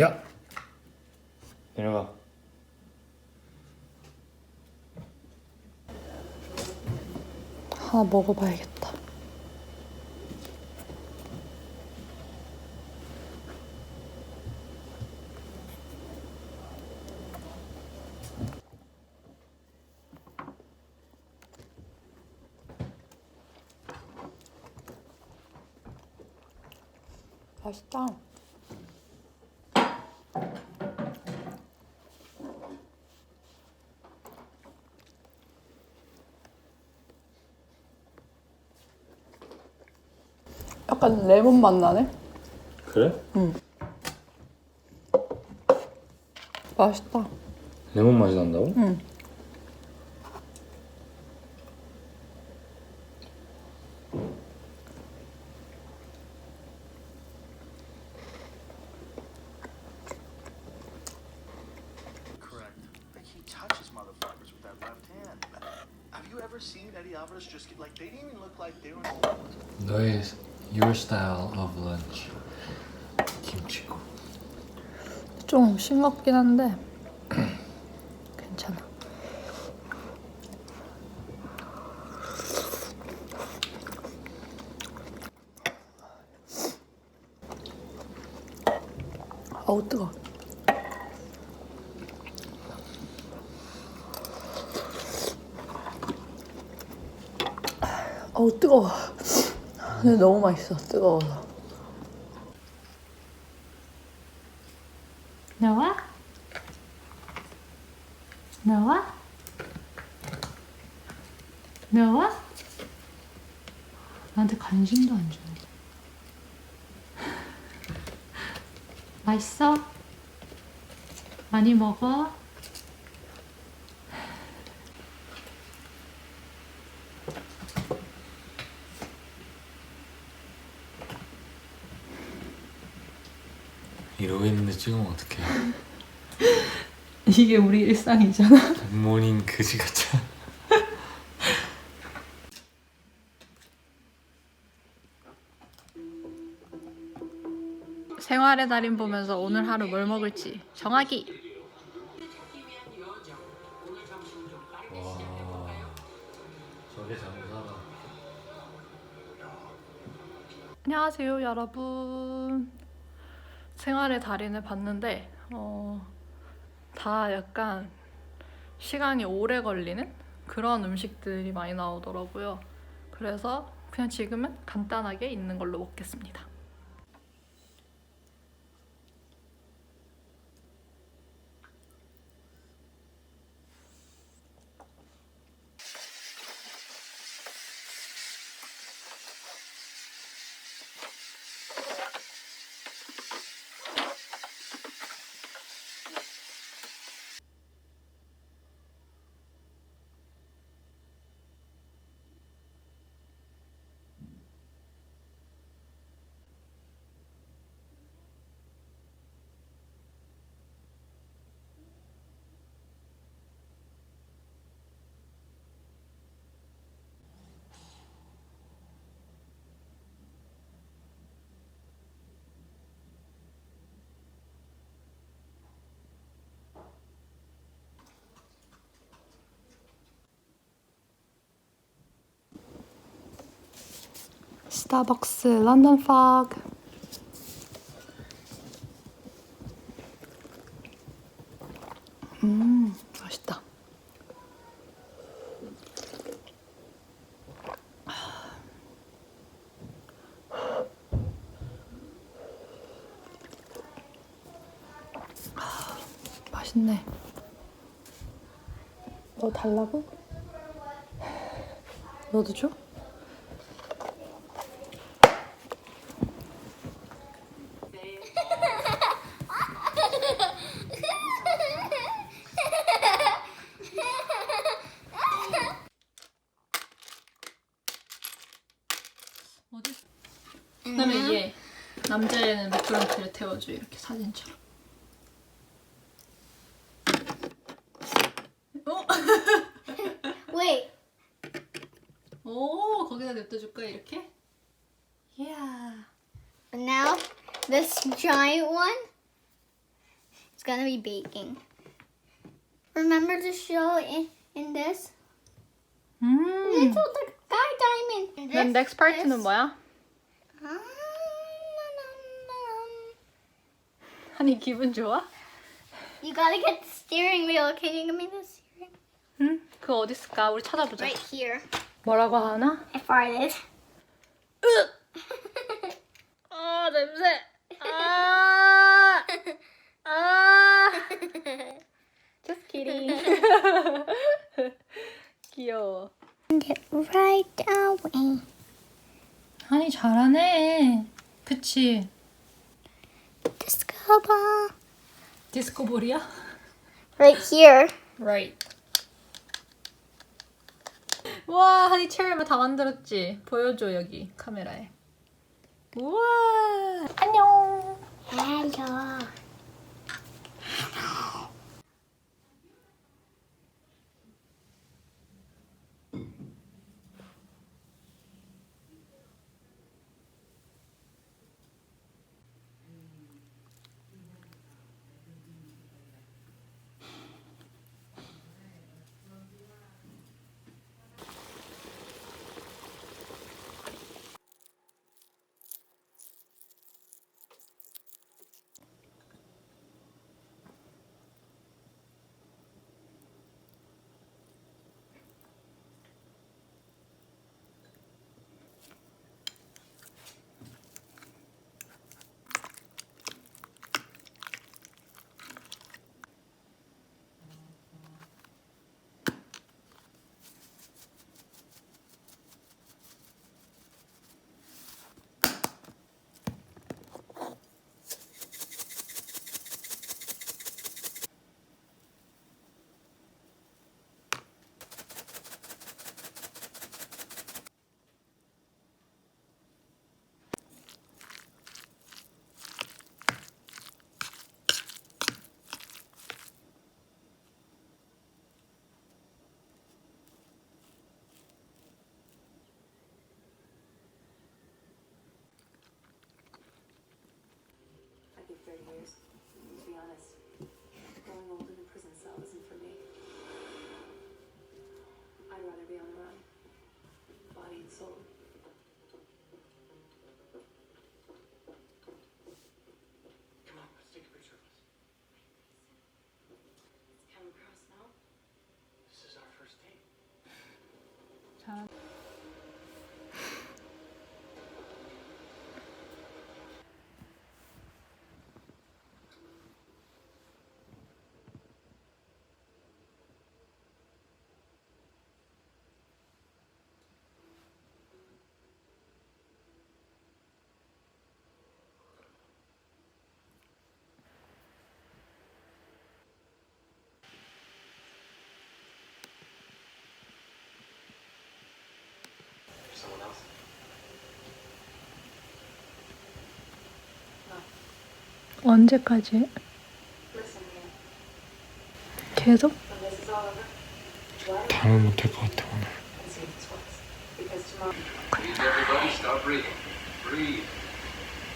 야 내려가 하나 먹어봐야겠다. 맛있다. 약간 레몬 맛 나네? 그래? 맛있다. 레몬 맛이 난다고? 응. Correct. Like he touches motherfuckers with that left hand. Have you ever seen Eddie Alvarez just get like they didn't even look like they were. 너의 your style of lunch 김치국 좀 싱겁긴 한데 괜찮아. 어우 뜨거. 어우 뜨거워. 근데 너무 맛있어 뜨거워서. 나와? 나와? 나와? 나한테 관심도 안 주네. 맛있어? 많이 먹어? 이러고 있는데 찍으면 어떡해 이게 우리 일상이잖아. 굿모닝 그지 같아 생활의 달인 보면서 오늘 하루 뭘 먹을지 정하기. 와 저게 장사다 안녕하세요, 여러분. 생활의 달인을 봤는데 어, 다 약간 시간이 오래 걸리는 그런 음식들이 많이 나오더라고요. 그래서 그냥 지금은 간단하게 있는 걸로 먹겠습니다. 스타벅스 런던 파그. 음, 맛있다. 맛있네. 너 달라고? 너도 줘? 어디? 그다음에 얘 남자애는 미끄럼틀에 태워줘 이렇게 사진처럼. 어? Wait, 오 거기다 냅둬줄까 이렇게? 이야. but now this giant one. gonna be baking. Remember the show in, in this? 음. Little the guy diamond. And 그럼 this- 넥스트 파트는 this- 뭐야? 아, 음, 한이 기분 좋아? You gotta get the steering wheel. Can you give me the steering? 응? 그거 어디 있을까? 우리 찾아보자. Right here. 뭐라고 하나? I farted. 아 냄새. 아. 아. Just kidding. 귀여워. Get right away. 한이 잘하네. 그치? Disco ball. 디스코볼이야? Right here. Right. 와, 한이 체험을 다 만들었지. 보여줘 여기 카메라에. 우와. 안녕. Hello. Years. To be honest, 언제까지? 계속? When this is all over, 잠을 못할 것 같아 오늘 see